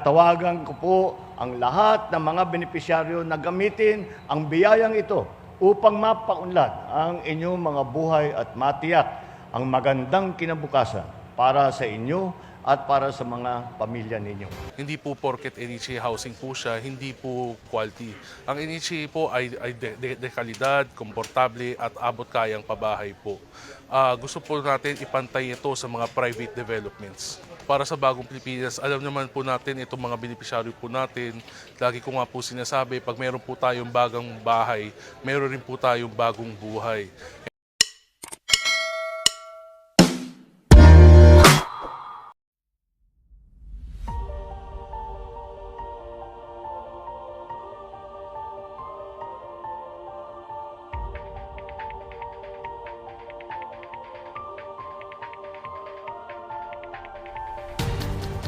Tawagan ko po ang lahat ng mga benepisyaryo na gamitin ang biyayang ito upang mapaunlad ang inyong mga buhay at matiyak ang magandang kinabukasan para sa inyo at para sa mga pamilya ninyo. Hindi po porket NHA housing po siya, hindi po quality. Ang NHA po ay, ay de, de, de kalidad, komportable at abot kayang pabahay po. Ah, gusto po natin ipantay ito sa mga private developments. Para sa bagong Pilipinas, alam naman po natin itong mga benepisyaryo po natin. Lagi ko nga po sinasabi, pag meron po tayong bagang bahay, meron rin po tayong bagong buhay.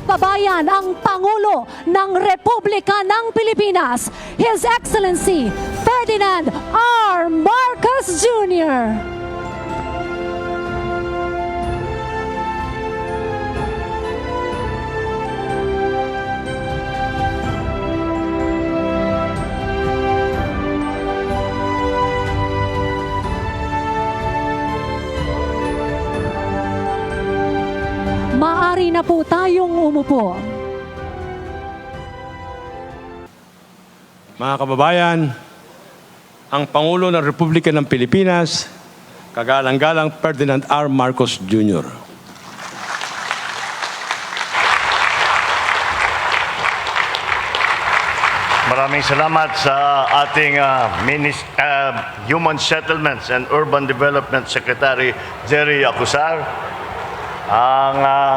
Babayan ang Pangulo ng Republika ng Pilipinas, His Excellency Ferdinand R. Marcos Jr. Maari na po tayong umupo. Mga kababayan, ang Pangulo ng Republika ng Pilipinas, kagalang-galang Ferdinand R. Marcos Jr. Maraming salamat sa ating ah, Minis- ah, Human Settlements and Urban Development Secretary Jerry Acusar. Ang ah,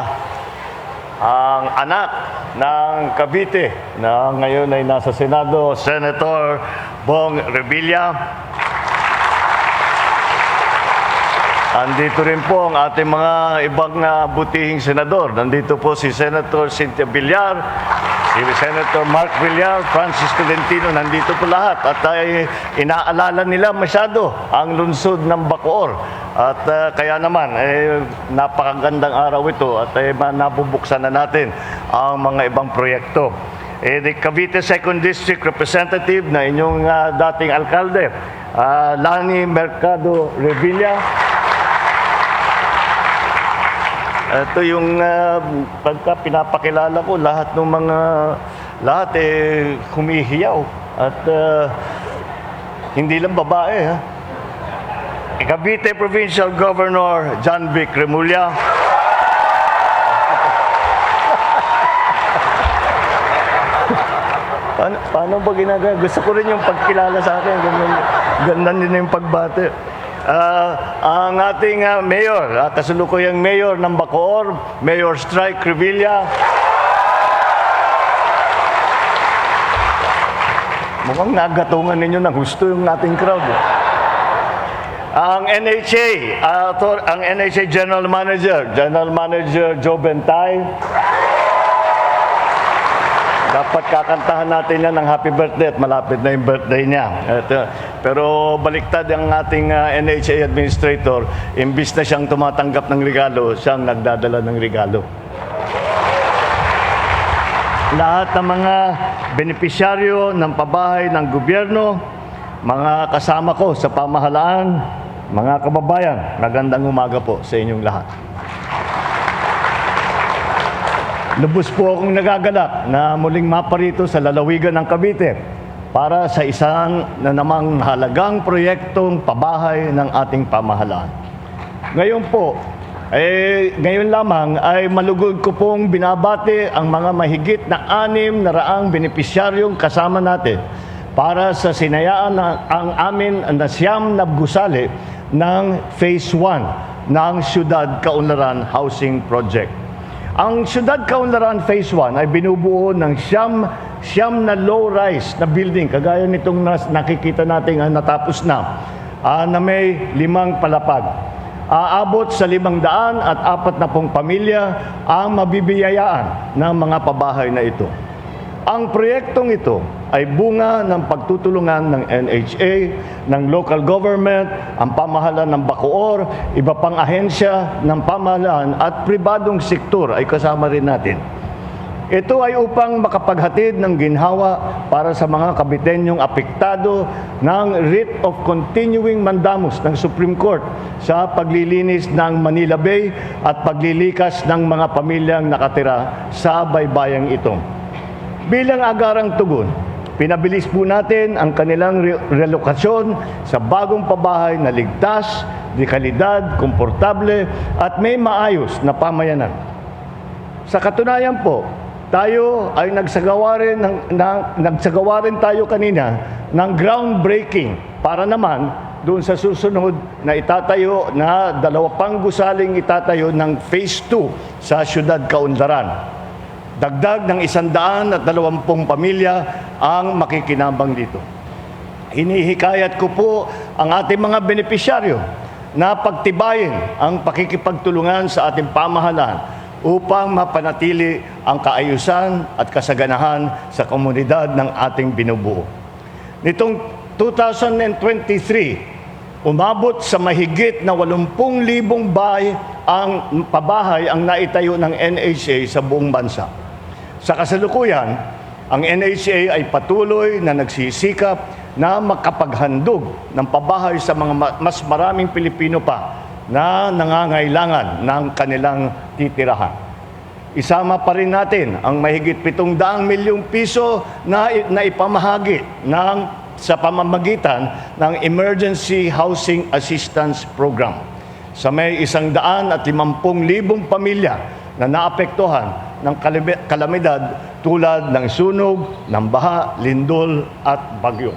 ang anak ng Cavite na ngayon ay nasa Senado, Senator Bong Revilla. Andito rin po ang ating mga ibang ah, butihing senador. Nandito po si Senator Cynthia Villar, si Senator Mark Villar, Francis Tolentino, nandito po lahat. At ay inaalala nila masyado ang lungsod ng Bacoor. At ah, kaya naman, eh, napakagandang araw ito at eh, nabubuksan na natin ang mga ibang proyekto. Eh, the Cavite 2nd District Representative na inyong ah, dating alkalde, ah, Lani Mercado Revilla, ito yung ah, pagka pinapakilala ko, lahat ng mga, lahat eh humihiyaw. At ah, hindi lang babae ha. Cavite Provincial Governor John Vic Remulla. paano, paano ba ginagawa? Gusto ko rin yung pagkilala sa akin. Ganun, ganun din yung pagbate. Ah, ang ating ah, mayor, uh, kasulukuyang mayor ng Bacoor, Mayor Strike Revilla. Mukhang nagatungan ninyo ng gusto yung ating crowd. eh. Ang NHA, ah, to- ang NHA General Manager, General Manager Joe Bentay, dapat kakantahan natin yan ng happy birthday at malapit na yung birthday niya. Ito. Pero baliktad ang ating ah, NHA administrator, imbis na siyang tumatanggap ng regalo, siyang nagdadala ng regalo. Lahat ng mga benepisyaryo ng pabahay ng gobyerno, mga kasama ko sa pamahalaan, mga kababayan, magandang umaga po sa inyong lahat. Lubos po akong nagagalak na muling maparito sa lalawigan ng Cavite para sa isang na namang halagang proyektong pabahay ng ating pamahalaan. Ngayon po, eh, ngayon lamang ay malugod ko pong binabati ang mga mahigit na anim na raang benepisyaryong kasama natin para sa sinayaan ng ang amin na siyam na gusali ng Phase 1 ng Siyudad Kaunlaran Housing Project. Ang Siyudad Kaunlaran Phase 1 ay binubuo ng siyam, siyam na low-rise na building, kagaya nitong nakikita natin ah, natapos na, ah, na may limang palapag. Aabot sa limang daan at apat na pong pamilya ang mabibiyayaan ng mga pabahay na ito. Ang proyektong ito ay bunga ng pagtutulungan ng NHA, ng local government, ang pamahalaan ng Bacoor, iba pang ahensya ng pamahalaan at pribadong sektor ay kasama rin natin. Ito ay upang makapaghatid ng ginhawa para sa mga kabitenyong apektado ng writ of continuing mandamus ng Supreme Court sa paglilinis ng Manila Bay at paglilikas ng mga pamilyang nakatira sa baybayang ito. Bilang agarang tugon, pinabilis po natin ang kanilang re- relokasyon sa bagong pabahay na ligtas, di kalidad, komportable at may maayos na pamayanan. Sa katunayan po, tayo ay nagsagawa rin, ng, ng, nagsagawa rin tayo kanina ng groundbreaking para naman doon sa susunod na itatayo na dalawa pang gusaling itatayo ng Phase 2 sa Siyudad Kaunlaran. Dagdag ng isandaan at dalawampung pamilya ang makikinabang dito. Hinihikayat ko po ang ating mga benepisyaryo na pagtibayin ang pakikipagtulungan sa ating pamahalaan upang mapanatili ang kaayusan at kasaganahan sa komunidad ng ating binubuo. Nitong 2023, umabot sa mahigit na 80,000 bahay ang pabahay ang naitayo ng NHA sa buong bansa. Sa kasalukuyan, ang NHA ay patuloy na nagsisikap na makapaghandog ng pabahay sa mga ma- mas maraming Pilipino pa na nangangailangan ng kanilang titirahan. Isama pa rin natin ang mahigit 700 milyong piso na, na ipamahagi ng, sa pamamagitan ng Emergency Housing Assistance Program sa may isang daan at limampung libong pamilya na naapektuhan ng kalami- kalamidad tulad ng sunog, ng baha, lindol at bagyo.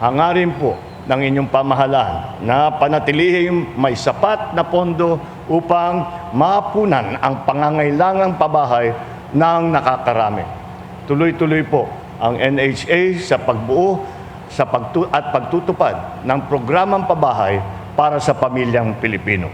Hangarin po ng inyong pamahalaan na panatilihing may sapat na pondo upang mapunan ang pangangailangang pabahay ng nakakarami. Tuloy-tuloy po ang NHA sa pagbuo sa pagtu- at pagtutupad ng programang pabahay para sa pamilyang Pilipino.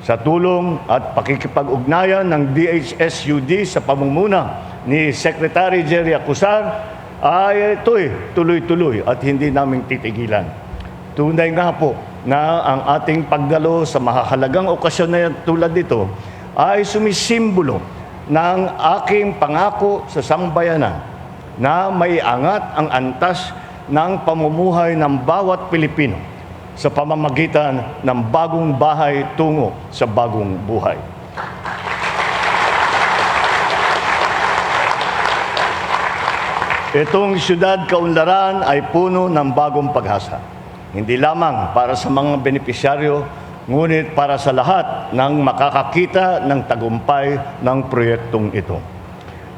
Sa tulong at pakikipag-ugnayan ng DHSUD sa pamumuna ni Secretary Jerry Acusar, ay ito'y tuloy-tuloy at hindi namin titigilan. Tunay nga po na ang ating pagdalo sa mahahalagang okasyon na tulad nito ay sumisimbolo ng aking pangako sa sambayanan na may angat ang antas ng pamumuhay ng bawat Pilipino sa pamamagitan ng bagong bahay tungo sa bagong buhay. Itong siyudad kaunlaran ay puno ng bagong paghasa. Hindi lamang para sa mga benepisyaryo, ngunit para sa lahat ng makakakita ng tagumpay ng proyektong ito.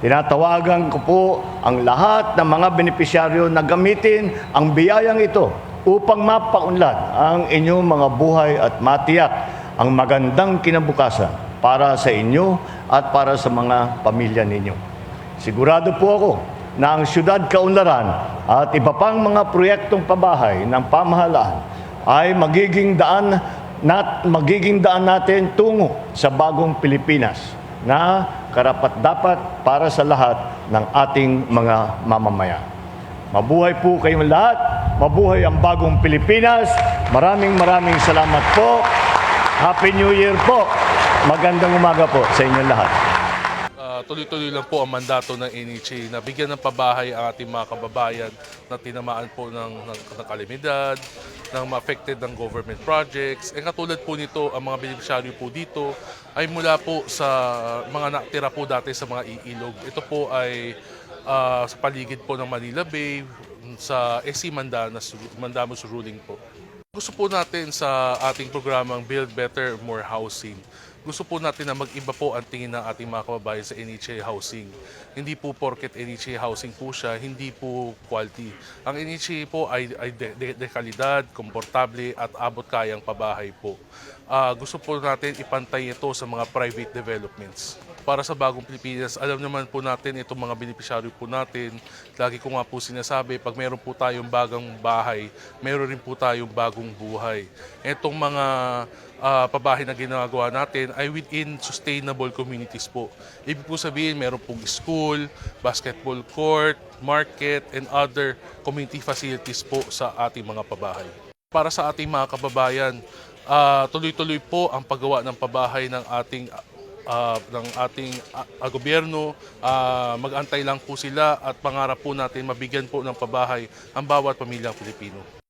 Tinatawagan ko po ang lahat ng mga benepisyaryo na gamitin ang biyayang ito upang mapaunlad ang inyong mga buhay at matiyak ang magandang kinabukasan para sa inyo at para sa mga pamilya ninyo. Sigurado po ako ang siyudad kaunlaran at iba pang mga proyektong pabahay ng pamahalaan ay magiging daan nat magiging daan natin tungo sa bagong Pilipinas na karapat-dapat para sa lahat ng ating mga mamamayan. Mabuhay po kayong lahat. Mabuhay ang bagong Pilipinas. Maraming maraming salamat po. Happy New Year po. Magandang umaga po sa inyong lahat. Tuloy-tuloy lang po ang mandato ng NHA na bigyan ng pabahay ang ating mga kababayan na tinamaan po ng, ng, ng kalimidad, ng ma-affected ng government projects. E katulad po nito, ang mga beneficiaryo po dito ay mula po sa mga nakatira po dati sa mga iilog. Ito po ay ah, sa paligid po ng Manila Bay, sa SC Mandanas, Mandamus ruling po. Gusto po natin sa ating programang Build Better, More Housing. Gusto po natin na mag-iba po ang tingin ng ating mga kababayan sa NHA Housing. Hindi po porket NHA Housing po siya, hindi po quality. Ang NHA po ay, ay de, de, de kalidad, komportable at abot kayang pabahay po. Ah, gusto po natin ipantay ito sa mga private developments para sa bagong Pilipinas, alam naman po natin itong mga benepisyaryo po natin. Lagi ko nga po sinasabi, pag meron po tayong bagong bahay, meron rin po tayong bagong buhay. Itong mga ah, pabahay na ginagawa natin ay within sustainable communities po. Ibig po sabihin, meron pong school, basketball court, market, and other community facilities po sa ating mga pabahay. Para sa ating mga kababayan, ah, tuloy-tuloy po ang paggawa ng pabahay ng ating ah, ng ating ah, gobyerno. Ah, mag-antay lang po sila at pangarap po natin mabigyan po ng pabahay ang bawat pamilyang Pilipino.